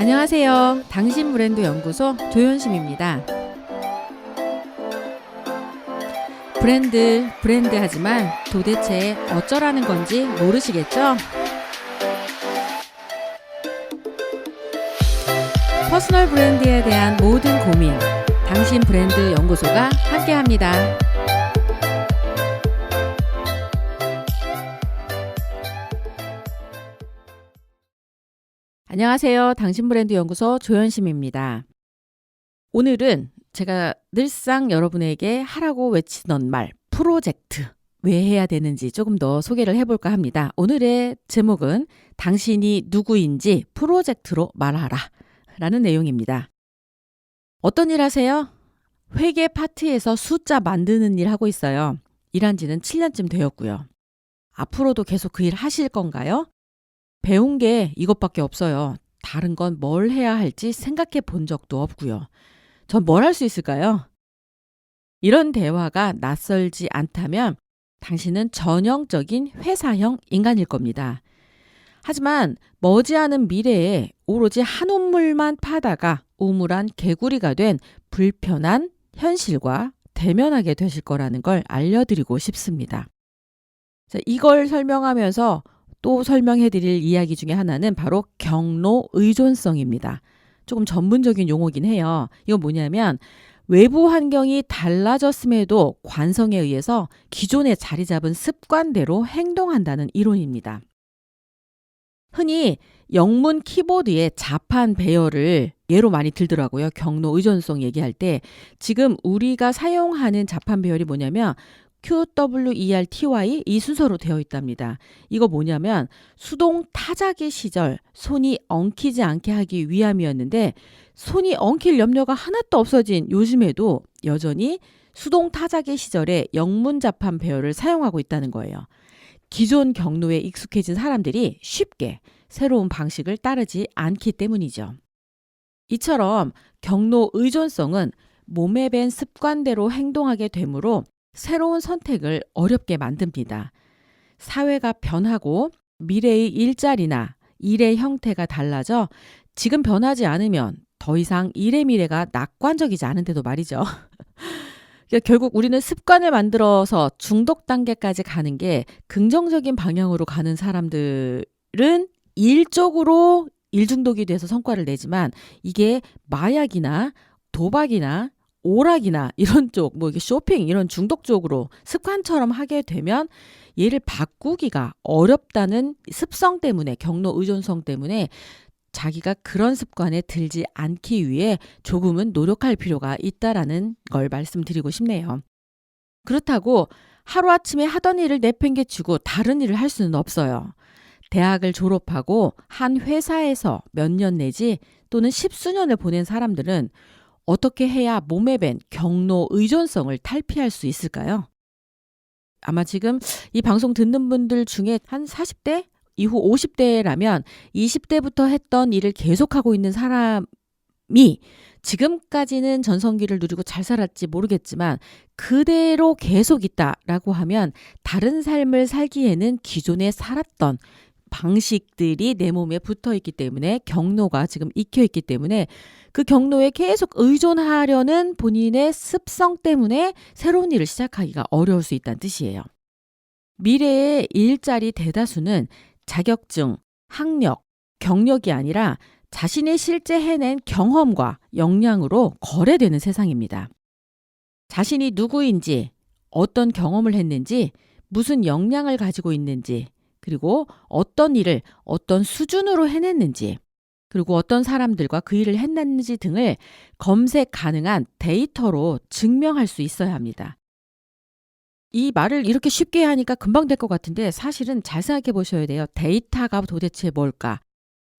안녕하세요. 당신 브랜드 연구소 조현심입니다. 브랜드, 브랜드 하지만 도대체 어쩌라는 건지 모르시겠죠? 퍼스널 브랜드에 대한 모든 고민, 당신 브랜드 연구소가 함께 합니다. 안녕하세요. 당신 브랜드 연구소 조현심입니다. 오늘은 제가 늘상 여러분에게 하라고 외치던 말, 프로젝트. 왜 해야 되는지 조금 더 소개를 해볼까 합니다. 오늘의 제목은 당신이 누구인지 프로젝트로 말하라. 라는 내용입니다. 어떤 일 하세요? 회계 파트에서 숫자 만드는 일 하고 있어요. 일한 지는 7년쯤 되었고요. 앞으로도 계속 그 일 하실 건가요? 배운 게 이것밖에 없어요. 다른 건 뭘 해야 할지 생각해 본 적도 없고요. 전 뭘 할 수 있을까요? 이런 대화가 낯설지 않다면 당신은 전형적인 회사형 인간일 겁니다. 하지만 머지않은 미래에 오로지 한 우물만 파다가 우물한 개구리가 된 불편한 현실과 대면하게 되실 거라는 걸 알려드리고 싶습니다. 자, 이걸 설명하면서 또 설명해 드릴 이야기 중에 하나는 바로 경로 의존성입니다. 조금 전문적인 용어긴 해요. 이건 뭐냐면 외부 환경이 달라졌음에도 관성에 의해서 기존에 자리 잡은 습관대로 행동한다는 이론입니다. 흔히 영문 키보드의 자판 배열을 예로 많이 들더라고요. 경로 의존성 얘기할 때 지금 우리가 사용하는 자판 배열이 뭐냐면 QWERTY 이 순서로 되어 있답니다. 이거 뭐냐면 수동 타자기 시절 손이 엉키지 않게 하기 위함이었는데 손이 엉킬 염려가 하나도 없어진 요즘에도 여전히 수동 타자기 시절에 영문 자판 배열을 사용하고 있다는 거예요. 기존 경로에 익숙해진 사람들이 쉽게 새로운 방식을 따르지 않기 때문이죠. 이처럼 경로 의존성은 몸에 밴 습관대로 행동하게 되므로 새로운 선택을 어렵게 만듭니다. 사회가 변하고 미래의 일자리나 일의 형태가 달라져 지금 변하지 않으면 더 이상 일의 미래가 낙관적이지 않은데도 말이죠. 그러니까 결국 우리는 습관을 만들어서 중독 단계까지 가는 게 긍정적인 방향으로 가는 사람들은 일적으로 일 중독이 돼서 성과를 내지만 이게 마약이나 도박이나 오락이나 이런 쪽, 뭐 이게 쇼핑 이런 중독 쪽으로 습관처럼 하게 되면 얘를 바꾸기가 어렵다는 습성 때문에 경로 의존성 때문에 자기가 그런 습관에 들지 않기 위해 조금은 노력할 필요가 있다라는 걸 말씀드리고 싶네요. 그렇다고 하루아침에 하던 일을 내팽개치고 다른 일을 할 수는 없어요. 대학을 졸업하고 한 회사에서 몇 년 내지 또는 십수년을 보낸 사람들은 어떻게 해야 몸에 밴 경로 의존성을 탈피할 수 있을까요? 아마 지금 이 방송 듣는 분들 중에 한 40대 이후 50대라면 20대부터 했던 일을 계속하고 있는 사람이 지금까지는 전성기를 누리고 잘 살았지 모르겠지만 그대로 계속 있다라고 하면 다른 삶을 살기에는 기존에 살았던 방식들이 내 몸에 붙어 있기 때문에 경로가 지금 익혀 있기 때문에 그 경로에 계속 의존하려는 본인의 습성 때문에 새로운 일을 시작하기가 어려울 수 있다는 뜻이에요. 미래의 일자리 대다수는 자격증, 학력, 경력이 아니라 자신이 실제 해낸 경험과 역량으로 거래되는 세상입니다. 자신이 누구인지, 어떤 경험을 했는지, 무슨 역량을 가지고 있는지, 그리고 어떤 일을 어떤 수준으로 해냈는지, 그리고 어떤 사람들과 그 일을 했는지 등을 검색 가능한 데이터로 증명할 수 있어야 합니다. 이 말을 이렇게 쉽게 하니까 금방 될 것 같은데 사실은 잘 생각해 보셔야 돼요. 데이터가 도대체 뭘까?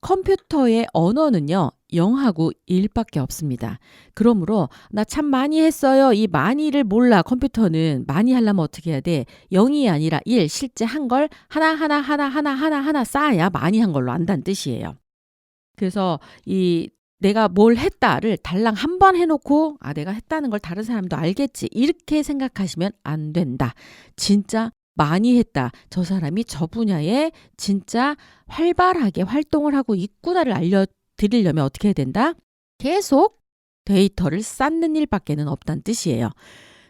컴퓨터의 언어는요, 0하고 1밖에 없습니다. 그러므로 나 참 많이 했어요. 이 많이를 몰라. 컴퓨터는 많이 하려면 어떻게 해야 돼? 0이 아니라 1. 실제 한 걸 하나하나 하나 하나 하나 하나 쌓아야 많이 한 걸로 안다는 뜻이에요. 그래서 이 내가 뭘 했다를 달랑 한 번 해놓고 아 내가 했다는 걸 다른 사람도 알겠지 이렇게 생각하시면 안 된다. 진짜 많이 했다. 저 사람이 저 분야에 진짜 활발하게 활동을 하고 있구나를 알려 드리려면 어떻게 해야 된다? 계속 데이터를 쌓는 일밖에는 없다는 뜻이에요.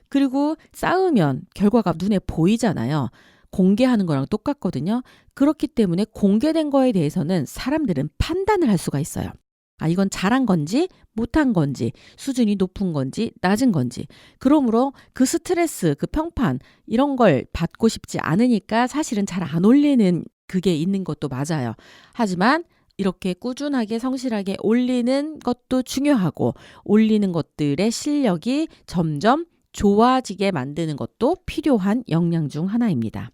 그리고 쌓으면 결과가 눈에 보이잖아요. 공개하는 거랑 똑같거든요. 그렇기 때문에 공개된 거에 대해서는 사람들은 판단을 할 수가 있어요. 아, 이건 잘한 건지, 못한 건지, 수준이 높은 건지, 낮은 건지. 그러므로 그 스트레스, 그 평판, 이런 걸 받고 싶지 않으니까 사실은 잘 안 올리는 그게 있는 것도 맞아요. 하지만 이렇게 꾸준하게 성실하게 올리는 것도 중요하고, 올리는 것들의 실력이 점점 좋아지게 만드는 것도 필요한 역량 중 하나입니다.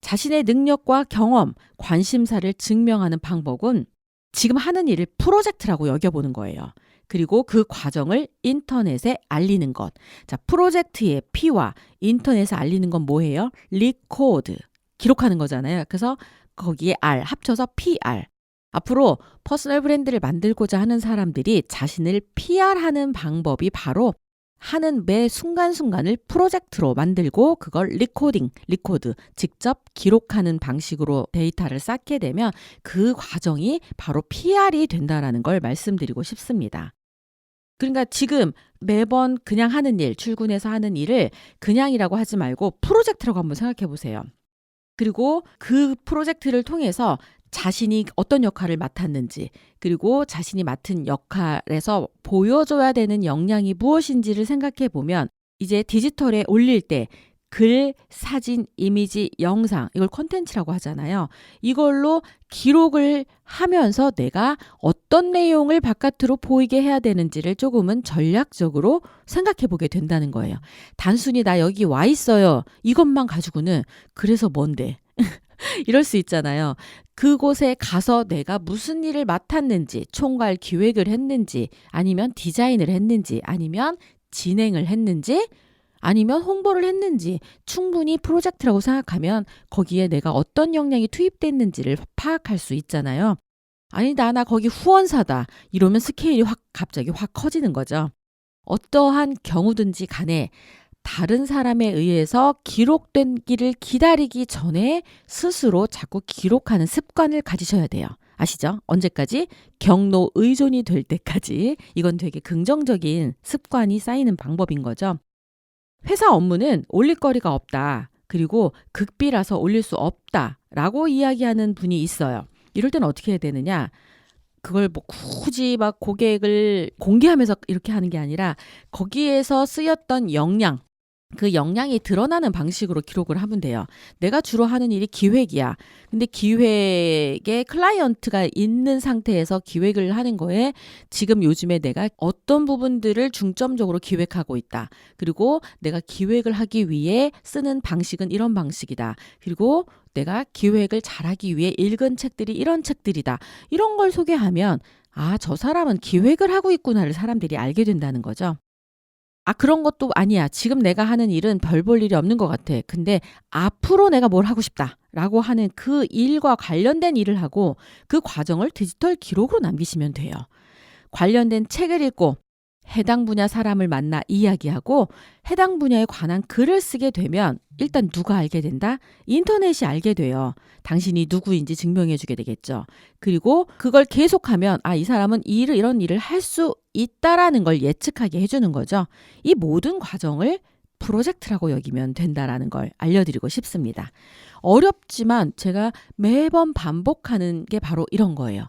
자신의 능력과 경험, 관심사를 증명하는 방법은 지금 하는 일을 프로젝트라고 여겨보는 거예요. 그리고 그 과정을 인터넷에 알리는 것. 자, 프로젝트의 P와 인터넷에 알리는 건 뭐예요? 리코드. 기록하는 거잖아요. 그래서 거기에 R 합쳐서 PR. 앞으로 퍼스널 브랜드를 만들고자 하는 사람들이 자신을 PR하는 방법이 바로 하는 매 순간순간을 프로젝트로 만들고 그걸 리코딩, 리코드, 직접 기록하는 방식으로 데이터를 쌓게 되면 그 과정이 바로 PR이 된다라는 걸 말씀드리고 싶습니다. 그러니까 지금 매번 그냥 하는 일, 출근해서 하는 일을 그냥이라고 하지 말고 프로젝트라고 한번 생각해 보세요. 그리고 그 프로젝트를 통해서 자신이 어떤 역할을 맡았는지, 그리고 자신이 맡은 역할에서 보여줘야 되는 역량이 무엇인지를 생각해 보면 이제 디지털에 올릴 때 글, 사진, 이미지, 영상, 이걸 컨텐츠라고 하잖아요. 이걸로 기록을 하면서 내가 어떤 내용을 바깥으로 보이게 해야 되는지를 조금은 전략적으로 생각해 보게 된다는 거예요. 단순히 나 여기 와 있어요. 이것만 가지고는 그래서 뭔데? 이럴 수 있잖아요. 그곳에 가서 내가 무슨 일을 맡았는지, 총괄 기획을 했는지, 아니면 디자인을 했는지, 아니면 진행을 했는지, 아니면 홍보를 했는지 충분히 프로젝트라고 생각하면 거기에 내가 어떤 역량이 투입됐는지를 파악할 수 있잖아요. 아니다, 나 거기 후원사다. 이러면 스케일이 확, 갑자기 확 커지는 거죠. 어떠한 경우든지 간에 다른 사람에 의해서 기록되기를 기다리기 전에 스스로 자꾸 기록하는 습관을 가지셔야 돼요. 아시죠? 언제까지? 경로 의존이 될 때까지. 이건 되게 긍정적인 습관이 쌓이는 방법인 거죠. 회사 업무는 올릴 거리가 없다. 그리고 극비라서 올릴 수 없다. 라고 이야기하는 분이 있어요. 이럴 때는 어떻게 해야 되느냐? 그걸 뭐 굳이 막 고객을 공개하면서 이렇게 하는 게 아니라 거기에서 쓰였던 역량, 그 역량이 드러나는 방식으로 기록을 하면 돼요. 내가 주로 하는 일이 기획이야. 근데 기획에 클라이언트가 있는 상태에서 기획을 하는 거에 지금 요즘에 내가 어떤 부분들을 중점적으로 기획하고 있다. 그리고 내가 기획을 하기 위해 쓰는 방식은 이런 방식이다. 그리고 내가 기획을 잘하기 위해 읽은 책들이 이런 책들이다. 이런 걸 소개하면 아, 저 사람은 기획을 하고 있구나를 사람들이 알게 된다는 거죠. 아, 그런 것도 아니야. 지금 내가 하는 일은 별 볼 일이 없는 것 같아. 근데 앞으로 내가 뭘 하고 싶다. 라고 하는 그 일과 관련된 일을 하고 그 과정을 디지털 기록으로 남기시면 돼요. 관련된 책을 읽고 해당 분야 사람을 만나 이야기하고 해당 분야에 관한 글을 쓰게 되면 일단 누가 알게 된다? 인터넷이 알게 돼요. 당신이 누구인지 증명해 주게 되겠죠. 그리고 그걸 계속하면 아, 이 사람은 이 일을 이런 일을 할 수 있다라는 걸 예측하게 해 주는 거죠. 이 모든 과정을 프로젝트라고 여기면 된다라는 걸 알려드리고 싶습니다. 어렵지만 제가 매번 반복하는 게 바로 이런 거예요.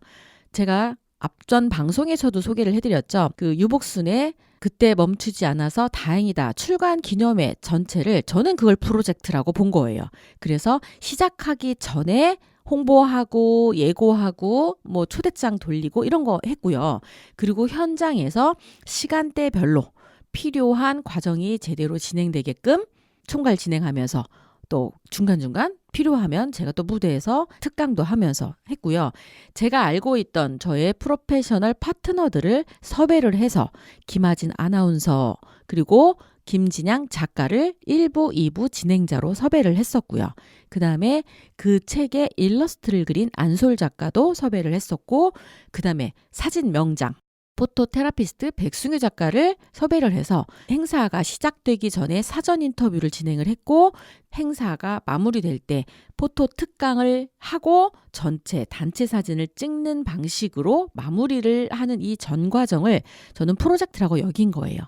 제가 앞전 방송에서도 소개를 해드렸죠. 그 유복순의 그때 멈추지 않아서 다행이다. 출간 기념회 전체를 저는 그걸 프로젝트라고 본 거예요. 그래서 시작하기 전에 홍보하고 예고하고 뭐 초대장 돌리고 이런 거 했고요. 그리고 현장에서 시간대별로 필요한 과정이 제대로 진행되게끔 총괄 진행하면서 또 중간중간 필요하면 제가 또 무대에서 특강도 하면서 했고요. 제가 알고 있던 저의 프로페셔널 파트너들을 섭외를 해서 김하진 아나운서 그리고 김진양 작가를 1부, 2부 진행자로 섭외를 했었고요. 그 다음에 그 책에 일러스트를 그린 안솔 작가도 섭외를 했었고, 그 다음에 사진 명장, 포토 테라피스트 백승유 작가를 섭외를 해서 행사가 시작되기 전에 사전 인터뷰를 진행을 했고 행사가 마무리될 때 포토 특강을 하고 전체 단체 사진을 찍는 방식으로 마무리를 하는 이 전 과정을 저는 프로젝트라고 여긴 거예요.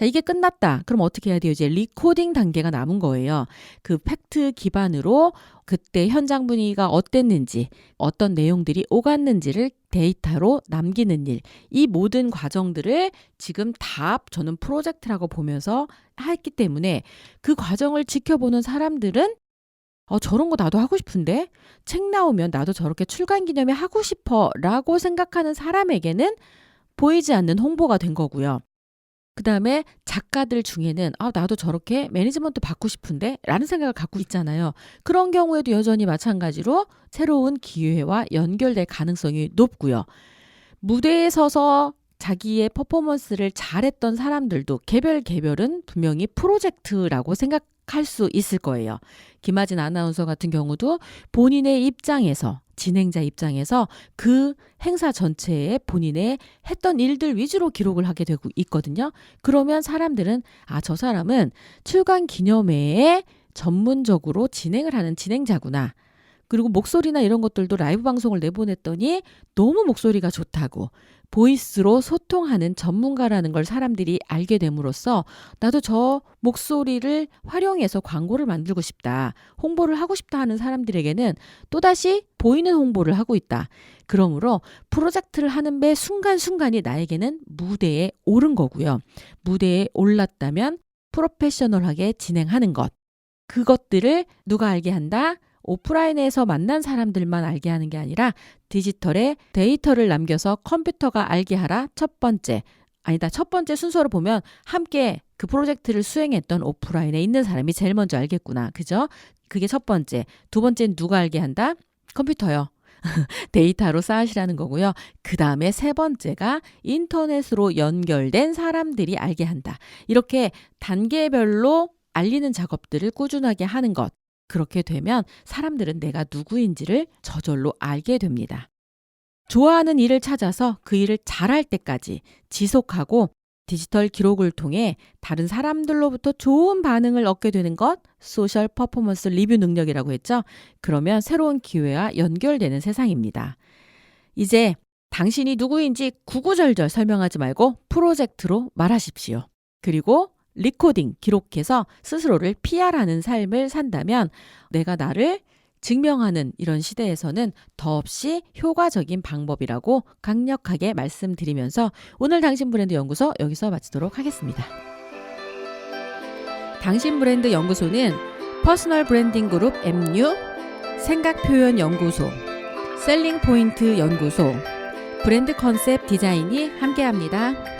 자, 이게 끝났다. 그럼 어떻게 해야 돼요? 이제 리코딩 단계가 남은 거예요. 그 팩트 기반으로 그때 현장 분위기가 어땠는지, 어떤 내용들이 오갔는지를 데이터로 남기는 일. 이 모든 과정들을 지금 다 저는 프로젝트라고 보면서 했기 때문에 그 과정을 지켜보는 사람들은 어, 저런 거 나도 하고 싶은데? 책 나오면 나도 저렇게 출간 기념회 하고 싶어. 라고 생각하는 사람에게는 보이지 않는 홍보가 된 거고요. 그 다음에 작가들 중에는 아, 나도 저렇게 매니지먼트 받고 싶은데? 라는 생각을 갖고 있잖아요. 그런 경우에도 여전히 마찬가지로 새로운 기회와 연결될 가능성이 높고요. 무대에 서서 자기의 퍼포먼스를 잘했던 사람들도 개별 개별은 분명히 프로젝트라고 생각할 수 있을 거예요. 김하진 아나운서 같은 경우도 본인의 입장에서 진행자 입장에서 그 행사 전체에 본인의 했던 일들 위주로 기록을 하게 되고 있거든요. 그러면 사람들은 아, 저 사람은 출간 기념회에 전문적으로 진행을 하는 진행자구나. 그리고 목소리나 이런 것들도 라이브 방송을 내보냈더니 너무 목소리가 좋다고 보이스로 소통하는 전문가라는 걸 사람들이 알게 됨으로써 나도 저 목소리를 활용해서 광고를 만들고 싶다. 홍보를 하고 싶다 하는 사람들에게는 또다시 보이는 홍보를 하고 있다. 그러므로 프로젝트를 하는 매 순간순간이 나에게는 무대에 오른 거고요. 무대에 올랐다면 프로페셔널하게 진행하는 것. 그것들을 누가 알게 한다? 오프라인에서 만난 사람들만 알게 하는 게 아니라 디지털에 데이터를 남겨서 컴퓨터가 알게 하라 첫 번째. 아니다. 첫 번째 순서로 보면 함께 그 프로젝트를 수행했던 오프라인에 있는 사람이 제일 먼저 알겠구나. 그죠? 그게 첫 번째. 두 번째는 누가 알게 한다? 컴퓨터요. 데이터로 쌓으시라는 거고요. 그 다음에 세 번째가 인터넷으로 연결된 사람들이 알게 한다. 이렇게 단계별로 알리는 작업들을 꾸준하게 하는 것. 그렇게 되면 사람들은 내가 누구인지를 저절로 알게 됩니다. 좋아하는 일을 찾아서 그 일을 잘할 때까지 지속하고 디지털 기록을 통해 다른 사람들로부터 좋은 반응을 얻게 되는 것, 소셜 퍼포먼스 리뷰 능력이라고 했죠. 그러면 새로운 기회와 연결되는 세상입니다. 이제 당신이 누구인지 구구절절 설명하지 말고 프로젝트로 말하십시오. 그리고 리코딩, 기록해서 스스로를 PR하는 삶을 산다면 내가 나를 증명하는 이런 시대에서는 더없이 효과적인 방법이라고 강력하게 말씀드리면서 오늘 당신 브랜드 연구소 여기서 마치도록 하겠습니다. 당신 브랜드 연구소는 퍼스널 브랜딩 그룹 MU, 생각 표현 연구소, 셀링 포인트 연구소, 브랜드 컨셉 디자인이 함께합니다.